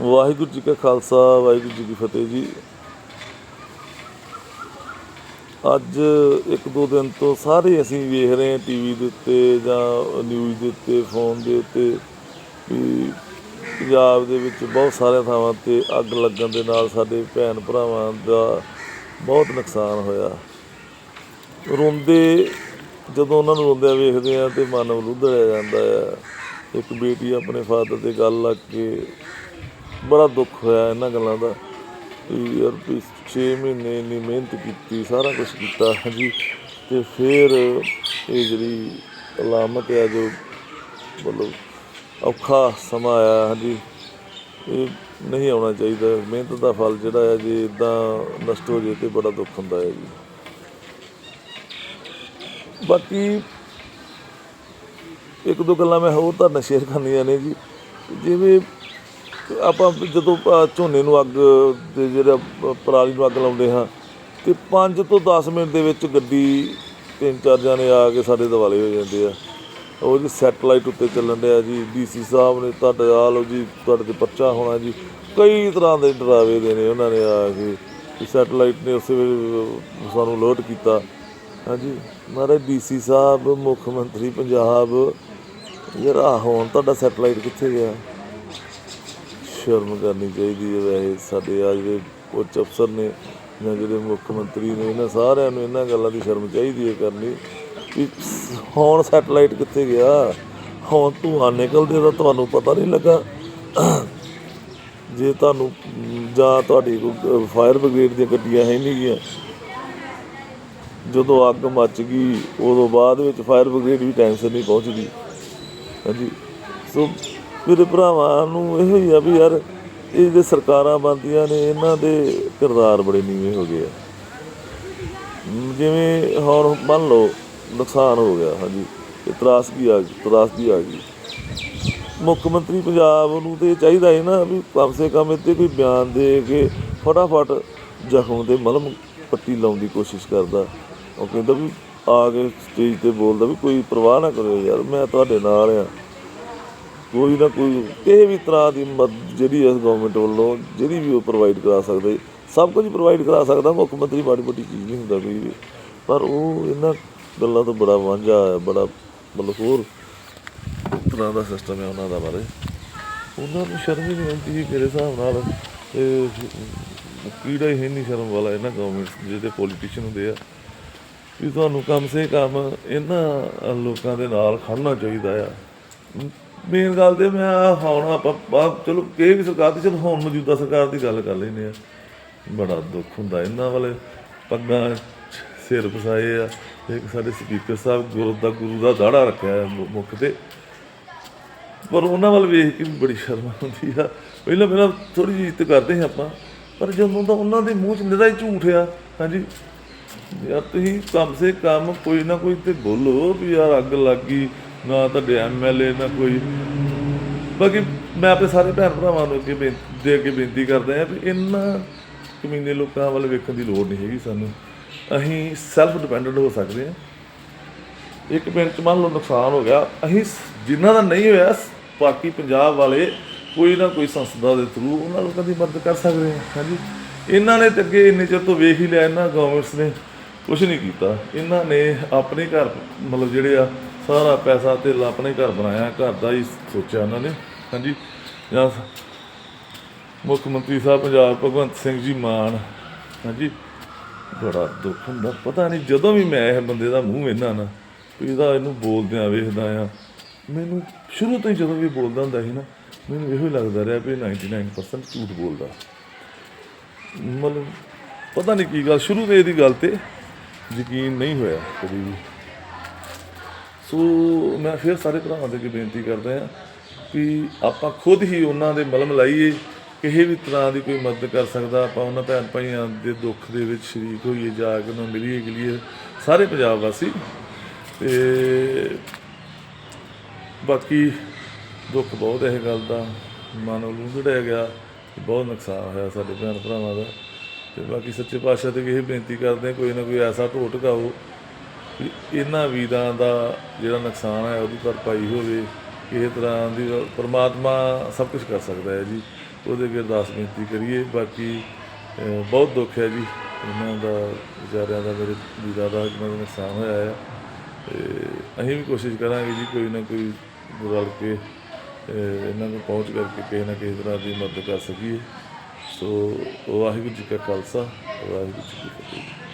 ਵਾਹਿਗੁਰੂ ਜੀ ਕਾ ਖਾਲਸਾ, ਵਾਹਿਗੁਰੂ ਜੀ ਕੀ ਫਤਿਹ ਜੀ। ਅੱਜ ਇੱਕ ਦੋ ਦਿਨ ਤੋਂ ਸਾਰੇ ਅਸੀਂ ਵੇਖ ਰਹੇ ਹਾਂ ਟੀਵੀ ਦੇ ਉੱਤੇ ਜਾਂ ਨਿਊਜ਼ ਦੇ ਉੱਤੇ ਫੋਨ ਦੇ ਉੱਤੇ ਵੀ ਪੰਜਾਬ ਦੇ ਵਿੱਚ ਬਹੁਤ ਸਾਰੇ ਥਾਵਾਂ ਤੇ ਅੱਗ ਲੱਗਣ ਦੇ ਨਾਲ ਸਾਡੇ ਭੈਣ ਭਰਾਵਾਂ ਦਾ ਬਹੁਤ ਨੁਕਸਾਨ ਹੋਇਆ। ਰੋਂਦੇ, ਜਦੋਂ ਉਹਨਾਂ ਨੂੰ ਰੋਂਦਿਆਂ ਵੇਖਦੇ ਆ ਤੇ ਮਨ ਰੁੱਧੜਿਆ ਜਾਂਦਾ ਆ ਇੱਕ ਬੇਟੀ ਆਪਣੇ ਫਾਦਰ ਦੇ ਗੱਲ ਲੱਗ ਕੇ ਬੜਾ ਦੁੱਖ ਹੋਇਆ ਇਹਨਾਂ ਗੱਲਾਂ ਦਾ। ਯਾਰ ਵੀ 6 ਮਹੀਨੇ ਇੰਨੀ ਮਿਹਨਤ ਕੀਤੀ, ਸਾਰਾ ਕੁਝ ਕੀਤਾ, ਹਾਂਜੀ। ਤੇ ਫਿਰ ਇਹ ਜਿਹੜੀ ਅਲਾਮਤ ਆ, ਜੋ ਮਤਲਬ ਔਖਾ ਸਮਾਂ ਆਇਆ ਹਾਂਜੀ, ਇਹ ਨਹੀਂ ਆਉਣਾ ਚਾਹੀਦਾ। ਮਿਹਨਤ ਦਾ ਫਲ ਜਿਹੜਾ ਹੈ ਜੇ ਇਦਾਂ ਨਸ਼ਟ ਹੋ ਜੇ ਤੇ ਬੜਾ ਦੁੱਖ ਹੁੰਦਾ ਹੈ ਜੀ। ਬਾਕੀ ਇੱਕ ਦੋ ਗੱਲਾਂ ਮੈਂ ਹੋਰ ਤੁਹਾਡੇ ਨਾਲ ਸ਼ੇਅਰ ਕਰਨੀਆਂ ਨੇ ਜੀ। ਜਿਵੇਂ ਆਪਾਂ ਜਦੋਂ ਅ, ਝੋਨੇ ਨੂੰ ਅੱਗ ਤੇ ਜਿਹੜਾ ਅ, ਪਰਾਲੀ ਨੂੰ ਅੱਗ ਲਾਉਂਦੇ ਹਾਂ ਤੇ 5 ਤੋਂ 10 ਮਿੰਟ ਦੇ ਵਿੱਚ ਗੱਡੀ ਤਿੰਨ ਚਾਰ ਜਣੇ ਆ ਕੇ ਸਾਡੇ ਦਿਵਾਲੇ ਹੋ ਜਾਂਦੇ ਆ। ਉਹ ਜੀ ਸੈਟਲਾਈਟ ਉੱਤੇ ਚੱਲਣ ਡਿਆ ਜੀ ਡੀਸੀ ਸਾਹਿਬ ਨੇ ਤੁਹਾਡਾ ਆ ਲਓ ਜੀ ਤੁਹਾਡੇ ਤੇ ਪਰਚਾ ਹੋਣਾ ਜੀ। ਕਈ ਤਰ੍ਹਾਂ ਦੇ ਡਰਾਵੇ ਦੇ ਨੇ ਉਹਨਾਂ ਨੇ ਆ ਕੇ ਵੀ ਸੈਟਲਾਈਟ ਨੇ ਉਸੇ ਵੇਲੇ ਸਾਨੂੰ ਅਲਰਟ ਕੀਤਾ। ਹਾਂਜੀ ਮਹਾਰਾਜ ਡੀਸੀ ਸਾਹਿਬ ਮੁੱਖ ਮੰਤਰੀ ਪੰਜਾਬ ਯਾਰ ਹੁਣ ਤੁਹਾਡਾ ਸੈਟਲਾਈਟ ਕਿੱਥੇ ਗਿਆ? ਸ਼ਰਮ ਕਰਨੀ ਚਾਹੀਦੀ ਹੈ ਵੈਸੇ ਸਾਡੇ ਆ ਜਿਹੜੇ ਉੱਚ ਅਫਸਰ ਨੇ ਜਾਂ ਜਿਹੜੇ ਮੁੱਖ ਮੰਤਰੀ ਨੇ, ਇਹਨਾਂ ਸਾਰਿਆਂ ਨੂੰ ਇਹਨਾਂ ਗੱਲਾਂ ਦੀ ਸ਼ਰਮ ਚਾਹੀਦੀ ਹੈ ਕਰਨੀ ਕਿ ਹੁਣ ਸੈਟਲਾਈਟ ਕਿੱਥੇ ਗਿਆ? ਹੁਣ ਧੂਆਂ ਨਿਕਲਦੇ ਤਾਂ ਤੁਹਾਨੂੰ ਪਤਾ ਨਹੀਂ ਲੱਗਾ। ਜੇ ਤੁਹਾਨੂੰ, ਜਾਂ ਤੁਹਾਡੀ ਕੋਈ ਫਾਇਰ ਬ੍ਰਿਗੇਡ ਦੀਆਂ ਗੱਡੀਆਂ ਹੈ ਨਹੀਂ ਗੀਆਂ ਜਦੋਂ ਅੱਗ ਮੱਚ ਗਈ, ਉਦੋਂ ਬਾਅਦ ਵਿੱਚ ਫਾਇਰ ਬ੍ਰਿਗੇਡ ਵੀ ਟਾਈਮ ਸਿਰ ਨਹੀਂ ਪਹੁੰਚਦੀ। ਹਾਂਜੀ। ਸੋ ਮੇਰੇ ਭਰਾਵਾਂ ਨੂੰ ਇਹੋ ਹੀ ਆ ਵੀ ਯਾਰ, ਇਹ ਜਿਹੜੇ ਸਰਕਾਰਾਂ ਬਣਦੀਆਂ ਨੇ, ਇਹਨਾਂ ਦੇ ਕਿਰਦਾਰ ਬੜੇ ਨੀਵੇਂ ਹੋ ਗਏ ਆ। ਜਿਵੇਂ ਹੁਣ ਮੰਨ ਲਓ, ਨੁਕਸਾਨ ਹੋ ਗਿਆ, ਹਾਂਜੀ, ਤੇ ਤਰਾਸਦੀ ਆ ਗਈ, ਤਰਾਸਦੀ ਆ ਗਈ। ਮੁੱਖ ਮੰਤਰੀ ਪੰਜਾਬ ਨੂੰ ਤੇ ਚਾਹੀਦਾ ਹੈ ਨਾ ਵੀ ਕਮ ਸੇ ਕਮ ਇੱਥੇ ਕੋਈ ਬਿਆਨ ਦੇ ਕੇ ਫਟਾਫਟ ਜ਼ਖਮ ਤੇ ਮਲਮ ਪੱਟੀ ਲਾਉਣ ਦੀ ਕੋਸ਼ਿਸ਼ ਕਰਦਾ। ਉਹ ਕਹਿੰਦਾ ਵੀ ਆ ਕੇ ਸਟੇਜ ਤੇ ਬੋਲਦਾ ਵੀ ਕੋਈ ਪਰਵਾਹ ਨਾ ਕਰਿਓ ਯਾਰ, ਮੈਂ ਤੁਹਾਡੇ ਨਾਲ ਆ। ਕੋਈ ਨਾ ਕੋਈ ਕਿਸੇ ਵੀ ਤਰ੍ਹਾਂ ਦੀ ਮਦਦ ਜਿਹੜੀ ਇਸ ਗਵਰਨਮੈਂਟ ਵੱਲੋਂ ਜਿਹੜੀ ਵੀ ਉਹ ਪ੍ਰੋਵਾਈਡ ਕਰਾ ਸਕਦੇ, ਸਭ ਕੁਝ ਪ੍ਰੋਵਾਈਡ ਕਰਾ ਸਕਦਾ, ਮੁੱਖ ਮੰਤਰੀ ਮਾੜੀ ਮੋਟੀ ਚੀਜ਼ ਨਹੀਂ ਹੁੰਦਾ ਕੋਈ ਵੀ ਪਰ ਉਹ ਇਹਨਾਂ ਗੱਲਾਂ ਤੋਂ ਬੜਾ ਵਾਂਝਾ ਹੈ, ਬੜਾ ਮਤਲਬ ਹੋਰ ਤਰ੍ਹਾਂ ਦਾ ਸਿਸਟਮ ਹੈ ਉਹਨਾਂ ਦਾ ਬਾਰੇ। ਉਹਨਾਂ ਨੂੰ ਸ਼ਰਮ ਹੀ ਨਹੀਂ ਆਉਂਦੀ ਸੀ ਮੇਰੇ ਹਿਸਾਬ ਨਾਲ। ਇਹ ਕੀੜਾ ਹੀ ਨਹੀਂ ਸ਼ਰਮ ਵਾਲਾ ਇਹਨਾਂ ਗਵਰਨਮੈਂਟ ਜਿਹੜੇ ਪੋਲੀਟੀਸ਼ੀਅਨ ਹੁੰਦੇ ਆ। ਵੀ ਤੁਹਾਨੂੰ ਕਮ ਸੇ ਕਮ ਇਹਨਾਂ ਲੋਕਾਂ ਦੇ ਨਾਲ ਖੜਨਾ ਚਾਹੀਦਾ ਆ। ਮੇਨ ਗੱਲ ਤੇ ਮੈਂ ਹੁਣ ਆਪਾਂ ਚਲੋ ਇਹ ਵੀ ਸਰਕਾਰ ਦੀ, ਚਲੋ ਹੁਣ ਮੌਜੂਦਾ ਸਰਕਾਰ ਦੀ ਗੱਲ ਕਰ ਲੈਂਦੇ ਆ। ਬੜਾ ਦੁੱਖ ਹੁੰਦਾ ਇਹਨਾਂ ਵਾਲੇ ਪੱਗਾਂ ਸਿਰ ਫਸਾਏ ਆ। ਇੱਕ ਸਾਡੇ ਸਪੀਕਰ ਸਾਹਿਬ ਗੁਰੂ ਦਾ ਗੁਰੂ ਦਾ ਦਾੜਾ ਰੱਖਿਆ ਮੁੱਖ ਤੇ। ਪਰ ਉਹਨਾਂ ਵੱਲ ਵੇਖ ਕੇ ਵੀ ਬੜੀ ਸ਼ਰਮ ਆਉਂਦੀ ਆ। ਪਹਿਲਾਂ ਪਹਿਲਾਂ ਥੋੜੀ ਜਿਹੀ ਇੱਜ਼ਤ ਕਰਦੇ ਹਾਂ ਆਪਾਂ, ਪਰ ਜਦੋਂ ਦਾ ਉਹਨਾਂ ਦੇ ਮੂੰਹ 'ਚ ਨਿਰਾ ਹੀ ਝੂਠ ਆ, ਹਾਂਜੀ। ਯਾਰ ਤੁਸੀਂ ਕਮ ਸੇ ਕਮ ਕੋਈ ਨਾ ਕੋਈ ਤੇ ਬੋਲੋ ਵੀ ਯਾਰ ਅੱਗ ਲੱਗ ਗਈ ਨਾ ਤੁਹਾਡੇ ਐਮਐਲਏ ਨਾ ਕੋਈ। ਬਾਕੀ ਮੈਂ ਆਪਣੇ ਸਾਰੇ ਭੈਣ ਭਰਾਵਾਂ ਨੂੰ ਅੱਗੇ ਬੇਨਤੀ ਦੇ ਅੱਗੇ ਬੇਨਤੀ ਕਰਦਾ ਹਾਂ ਵੀ ਇਹਨਾਂ ਕਮੀਨੇ ਲੋਕਾਂ ਵੱਲ ਵੇਖਣ ਦੀ ਲੋੜ ਨਹੀਂ ਹੈਗੀ ਸਾਨੂੰ। ਅਸੀਂ ਸੈਲਫ ਡਿਪੈਂਡੈਂਟ ਹੋ ਸਕਦੇ ਹਾਂ। ਇੱਕ ਪਿੰਡ ਚ ਮੰਨ ਲਓ ਨੁਕਸਾਨ ਹੋ ਗਿਆ। ਅਸੀਂ ਸ- ਜਿਨ੍ਹਾਂ ਦਾ ਨਹੀਂ ਹੋਇਆ ਬਾਕੀ ਪੰਜਾਬ ਵਾਲੇ ਕੋਈ ਨਾ ਕੋਈ ਸੰਸਥਾ ਦੇ ਥਰੂ ਉਹਨਾਂ ਲੋਕਾਂ ਦੀ ਮਦਦ ਕਰ ਸਕਦੇ ਹਾਂ। ਹਾਂਜੀ। ਇਹਨਾਂ ਨੇ ਤੇ ਅੱਗੇ ਇੰਨੇ ਚਿਰ ਤੋਂ ਵੇਖ ਹੀ ਲਿਆ, ਇਹਨਾਂ ਗਵਰਨਮੈਂਟਸ ਨੇ ਕੁਝ ਨਹੀਂ ਕੀਤਾ। ਇਹਨਾਂ ਨੇ ਆਪਣੇ ਘਰ, ਮਤਲਬ ਜਿਹੜੇ ਆ ਸਾਰਾ ਪੈਸਾ ਤੇ ਆਪਣੇ ਘਰ ਬਣਾਇਆ, ਘਰ ਦਾ ਹੀ ਸੋਚਿਆ ਉਹਨਾਂ ਨੇ। ਹਾਂਜੀ। ਜਾਂ ਮੁੱਖ ਮੰਤਰੀ ਸਾਹਿਬ ਪੰਜਾਬ ਭਗਵੰਤ ਸਿੰਘ ਜੀ ਮਾਨ। ਹਾਂਜੀ। ਬੜਾ ਦੁੱਖ ਹੁੰਦਾ। ਪਤਾ ਨਹੀਂ ਜਦੋਂ ਵੀ ਮੈਂ ਇਹ ਬੰਦੇ ਦਾ ਮੂੰਹ ਵੇਖਦਾ ਨਾ, ਵੀ ਇਹਦਾ ਇਹਨੂੰ ਬੋਲਦਿਆਂ ਵੇਖਦਾ ਆ, ਮੈਨੂੰ ਸ਼ੁਰੂ ਤੋਂ ਹੀ ਜਦੋਂ ਵੀ ਬੋਲਦਾ ਹੁੰਦਾ ਸੀ ਨਾ, ਮੈਨੂੰ ਇਹੋ ਹੀ ਲੱਗਦਾ ਰਿਹਾ ਵੀ ਇਹ 99% ਝੂਠ ਬੋਲਦਾ। ਮਤਲਬ ਪਤਾ ਨਹੀਂ ਕੀ ਗੱਲ, ਸ਼ੁਰੂ ਤੋਂ ਇਹਦੀ ਗੱਲ ਤੇ ਯਕੀਨ ਨਹੀਂ ਹੋਇਆ ਕਦੀ ਵੀ। ਸੋ ਮੈਂ ਫਿਰ ਸਾਰੇ ਭਰਾਵਾਂ ਦੇ ਅੱਗੇ ਬੇਨਤੀ ਕਰਦਾ ਹਾਂ ਕਿ ਆਪਾਂ ਖੁਦ ਹੀ ਉਹਨਾਂ ਦੇ ਮਲਮ ਲਾਈਏ, ਕਿਸੇ ਵੀ ਤਰ੍ਹਾਂ ਦੀ ਕੋਈ ਮਦਦ ਕਰ ਸਕਦਾ, ਆਪਾਂ ਉਹਨਾਂ ਭੈਣ ਭਾਈਆਂ ਦੇ ਦੁੱਖ ਦੇ ਵਿੱਚ ਸ਼ਰੀਕ ਹੋਈਏ, ਜਾ ਕੇ ਉਹਨਾਂ ਨੂੰ ਮਿਲੀਏ, ਗਿਲੀਏ, ਸਾਰੇ ਪੰਜਾਬ ਵਾਸੀ। ਤੇ ਬਾਕੀ ਦੁੱਖ ਬਹੁਤ ਹੈ ਇਹ ਗੱਲ ਦਾ, ਮਨ ਲੂੰਘੜਿਆ ਗਿਆ ਬਹੁਤ ਨੁਕਸਾਨ ਹੋਇਆ ਸਾਡੇ ਭੈਣ ਭਰਾਵਾਂ ਦਾ। ਤੇ ਬਾਕੀ ਸੱਚੇ ਪਾਤਸ਼ਾਹ ਤੇ ਇਹ ਬੇਨਤੀ ਕਰਦੇ ਕੋਈ ਨਾ ਕੋਈ ਐਸਾ ਢੋਟ ਗਾਓ ਵੀ ਇਹਨਾਂ ਵੀਰਾਂ ਦਾ ਜਿਹੜਾ ਨੁਕਸਾਨ ਹੈ, ਉਹਦੀ ਭਰਪਾਈ ਹੋਵੇ ਕਿਸੇ ਤਰ੍ਹਾਂ ਦੀ ਪਰਮਾਤਮਾ ਸਭ ਕੁਝ ਕਰ ਸਕਦਾ ਹੈ ਜੀ। ਉਹਦੇ ਅੱਗੇ ਅਰਦਾਸ ਬੇਨਤੀ ਕਰੀਏ। ਬਾਕੀ ਬਹੁਤ ਦੁੱਖ ਹੈ ਜੀ। ਇਹਨਾਂ ਦਾ, ਵਿਚਾਰਿਆਂ ਦਾ, ਮੇਰੇ ਵੀਰਾਂ ਦਾ ਇਹਨਾਂ ਦਾ ਨੁਕਸਾਨ ਹੋਇਆ ਹੈ। ਤੇ ਅਸੀਂ ਵੀ ਕੋਸ਼ਿਸ਼ ਕਰਾਂਗੇ ਜੀ ਕੋਈ ਨਾ ਕੋਈ ਰਲ ਕੇ ਇਹਨਾਂ ਨੂੰ ਪਹੁੰਚ ਕਰਕੇ ਕਿਸੇ ਨਾ ਕਿਸੇ ਤਰ੍ਹਾਂ ਦੀ ਮਦਦ ਕਰ ਸਕੀਏ। ਸੋ, ਵਾਹਿਗੁਰੂ ਜੀ ਕਾ ਖਾਲਸਾ, ਵਾਹਿਗੁਰੂ ਜੀ ਕੀ ਫਤਿਹ।